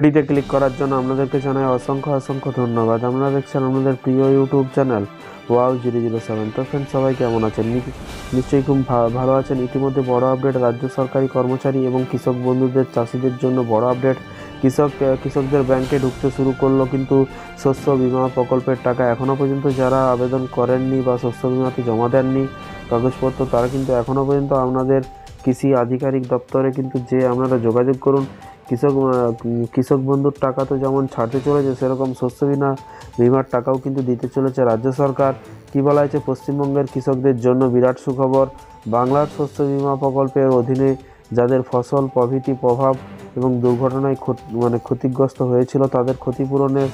ভিডিওতে ক্লিক করার জন্য আপনাদেরকে জানাই অসংখ্য অসংখ্য ধন্যবাদ। আপনারা দেখছেন আমাদের প্রিয় YouTube channel wow zero zero seven তো ফ্রেন্ড সবাই কেমন আছেন? নিশ্চয়ই খুব ভালো আছেন। ইতিমধ্যে বড় আপডেট রাজ্য সরকারি কর্মচারী এবং কৃষক বন্ধুদের চাষিদের জন্য বড় আপডেট কৃষক কৃষকদের ব্যাংকে ঢুকতে শুরু করল কিন্তু শস্য বিমা প্রকল্পের টাকা এখনও পর্যন্ত যারা আবেদন করেননি বা শস্য বীমাতে জমা দেননি কাগজপত্র, তারা কিন্তু এখনও পর্যন্ত আপনাদের কৃষি আধিকারিক দপ্তরে কিন্তু যে আপনারা যোগাযোগ করুন কৃষক কৃষক বন্ধুর টাকা তো যেমন ছাড়তে চলেছে, সেরকম শস্য বিমা, বিমার টাকাও কিন্তু দিতে চলেছে রাজ্য সরকার। কি বলা হয়েছে? পশ্চিমবঙ্গের কৃষকদের জন্য বিরাট সুখবর। বাংলার শস্য বিমা প্রকল্পের অধীনে যাদের ফসল প্রভৃতি প্রভাব এবং দুর্ঘটনায় ক্ষত- মানে ক্ষতিগ্রস্ত হয়েছিল, তাদের ক্ষতিপূরণের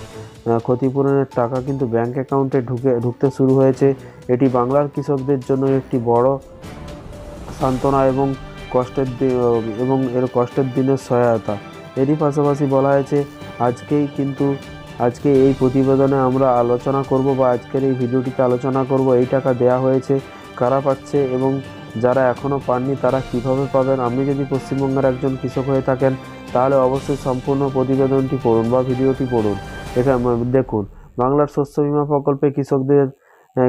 ক্ষতিপূরণের টাকা কিন্তু ব্যাংক অ্যাকাউন্টে ঢুকে, ঢুকতে শুরু হয়েছে। এটি বাংলার কৃষকদের জন্য একটি বড় সান্ত্বনা এবং কষ্টের এবং এর কষ্টের দিনের সহায়তা। এরই পাশাপাশি বলা হয়েছে, আজকেই কিন্তু, আজকে এই প্রতিবেদনে আমরা আলোচনা করব বা আজকের এই ভিডিওটিতে আলোচনা করব, এই টাকা দেয়া হয়েছে, কারা পাচ্ছে এবং যারা এখনও পাননি তারা কীভাবে পাবেন? আপনি যদি পশ্চিমবঙ্গের একজন কৃষক হয়ে থাকেন, তাহলে অবশ্যই সম্পূর্ণ প্রতিবেদনটি পড়ুন বা ভিডিওটি পড়ুন। এটা দেখুন, বাংলার শস্য বীমা প্রকল্পে কৃষকদের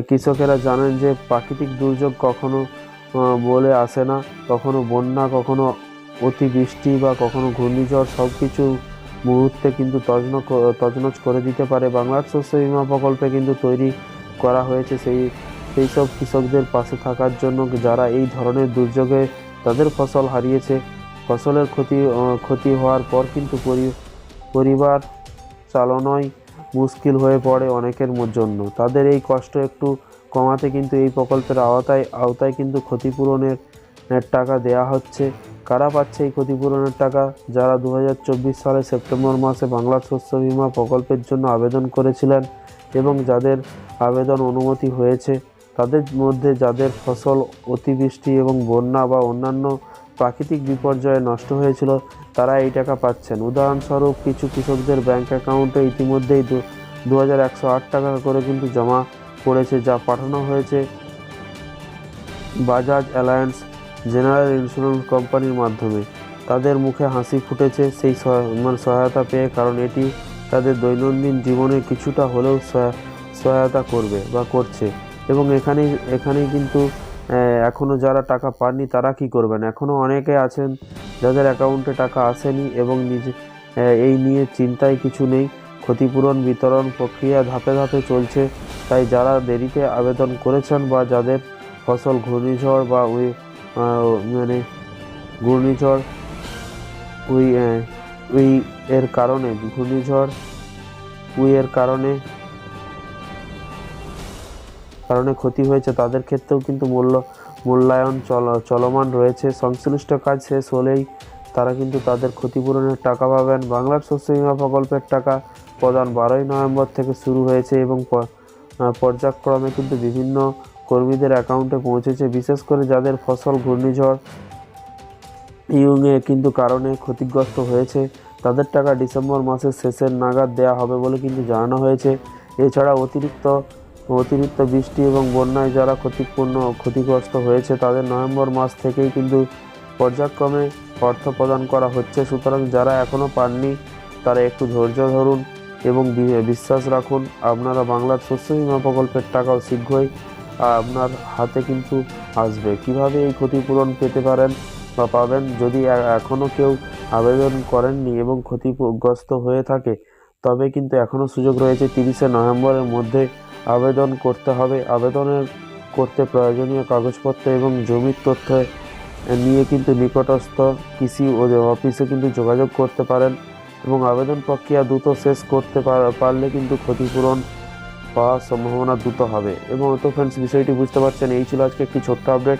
কৃষকেরা জানেন যে প্রাকৃতিক দুর্যোগ কখনো বলে আসে না। কখনো বন্যা, কখনো অতিবৃষ্টি বা কখনো ঘূর্ণিঝড় সব কিছু মুহূর্তে কিন্তু তজন তজনজ করে দিতে পারে। বাংলার শস্য বীমা প্রকল্পে কিন্তু তৈরি করা হয়েছে সেই সেই সব কৃষকদের পাশে থাকার জন্য যারা এই ধরনের দুর্যোগে তাদের ফসল হারিয়েছে। ফসলের ক্ষতি ক্ষতি হওয়ার পর কিন্তু পরি- পরিবার চালানোই মুশকিল হয়ে পড়ে অনেকের জন্য। তাদের এই কষ্ট একটু কমাতে কিন্তু এই প্রকল্পের আওতায় আওতায় কিন্তু ক্ষতিপূরণের টাকা দেয়া হচ্ছে। কারা পাচ্ছে এই ক্ষতিপূরণের টাকা? যারা দু হাজার চব্বিশ সালে সেপ্টেম্বর মাসে বাংলার শস্য বীমা প্রকল্পের জন্য আবেদন করেছিলেন এবং যাদের আবেদন অনুমতি হয়েছে, তাদের মধ্যে যাদের ফসল, অতিবৃষ্টি এবং বন্যা বা অন্যান্য প্রাকৃতিক বিপর্যয়ে নষ্ট হয়েছিল, তারা এই টাকা পাচ্ছেন। উদাহরণস্বরূপ, কিছু কৃষকদের ব্যাংক অ্যাকাউন্টে ইতিমধ্যেই দু টাকা করে কিন্তু জমা পড়েছে যা পাঠানো হয়েছে বাজাজ অ্যালায়েন্স জেনারেল ইন্স্যুরেন্স কোম্পানির মাধ্যমে। তাদের মুখে হাসি ফুটেছে সেই মানে সহায়তা পেয়ে, কারণ এটি তাদের দৈনন্দিন জীবনে কিছুটা হলেও সহায়- সহায়তা করবে বা করছে। এবং এখানেই এখানেই কিন্তু এখনও যারা টাকা পাননি, তারা কি করবেন? এখনও অনেকে আছেন যাদের অ্যাকাউন্টে টাকা আসেনি এবং নিজে এই নিয়ে চিন্তায় কিছু নেই। ক্ষতিপূরণ, বিতরণ প্রক্রিয়া ধাপে ধাপে চলছে। তাই যারা দেরিতে আবেদন করেছেন বা যাদের ফসল ঘূর্ণিঝড় বা ওই মানে ঘূর্ণিঝড়, ওই ওই এর কারণে, ঘূর্ণিঝড়, ওই এর কারণে কারণে ক্ষতি হয়েছে, তাদের ক্ষেত্রেও কিন্তু মূল্য, মূল্যায়ন চল, চলমান রয়েছে। সংশ্লিষ্ট কাজ শেষ হলেই তারা কিন্তু তাদের ক্ষতিপূরণের টাকা পাবেন। বাংলার শস্য বীমা প্রকল্পের টাকা প্রদান বারোই নভেম্বর থেকে শুরু হয়েছে এবং পর্যায়ক্রমে কিন্তু বিভিন্ন কর্মীদের অ্যাকাউন্টে পৌঁছেছে, বিশেষ করে যাদের ফসল, ঘূর্ণিঝড় ইউংয়ে কিন্তু কারণে ক্ষতিগ্রস্ত হয়েছে। তাদের টাকা ডিসেম্বর মাসের শেষের নাগাদ দেওয়া হবে বলে কিন্তু জানানো হয়েছে। এছাড়া অতিরিক্ত অতিরিক্ত বৃষ্টি এবং বন্যায় যারা ক্ষতিপূর্ণ ক্ষতিগ্রস্ত হয়েছে, তাদের নভেম্বর মাস থেকেই কিন্তু পর্যায়ক্রমে অর্থ প্রদান করা হচ্ছে। সুতরাং যারা এখনও পাননি, তারা একটু ধৈর্য ধরুন। এবং বিশ্বাস রাখুন, আপনারা বাংলার শস্য বীমা প্রকল্পের টাকাও শীঘ্রই আপনার হাতে কিন্তু আসবে। কীভাবে এই ক্ষতিপূরণ পেতে পারেন বা পাবেন, যদি এখনও কেউ আবেদন করেননি এবং ক্ষতিগ্রস্ত হয়ে থাকে, তবে কিন্তু এখনও সুযোগ রয়েছে তিরিশে নভেম্বরের মধ্যে আবেদন করতে হবে। আবেদনের করতে প্রয়োজনীয় কাগজপত্র এবং জমির তথ্য নিয়ে কিন্তু নিকটস্থ কৃষি অফিসে কিন্তু যোগাযোগ করতে পারেন। এবং আবেদন প্রক্রিয়া দ্রুত শেষ করতে পার- পারলে কিন্তু ক্ষতিপূরণ পাওয়ার সম্ভাবনা দ্রুত হবে। এবং তো ফ্রেন্ডস বিষয়টি বুঝতে পারছেন, এই ছিল আজকে একটি ছোট্ট আপডেট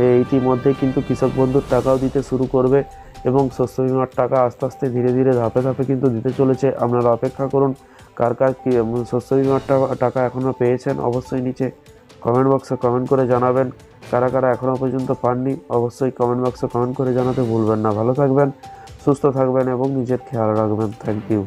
ইতিমধ্যে কিন্তু কৃষক বন্ধুর টাকাও দিতে শুরু করবে এবং শস্য বিমার টাকা আস্তে আস্তে ধীরে ধীরে ধাপে ধাপে কিন্তু দিতে চলেছে। আপনারা অপেক্ষা করুন, কার কার কি শস্য বিমার টাকা এখনও পেয়েছেন অবশ্যই নিচে কমেন্ট বক্সে কমেন্ট করে জানাবেন। কারা কারা এখনও পর্যন্ত পাননি, অবশ্যই কমেন্ট বক্সে কমেন্ট করে জানাতে ভুলবেন না। ভালো থাকবেন সুস্থ থাকবেন এবং নিজের খেয়াল রাখবেন। Thank you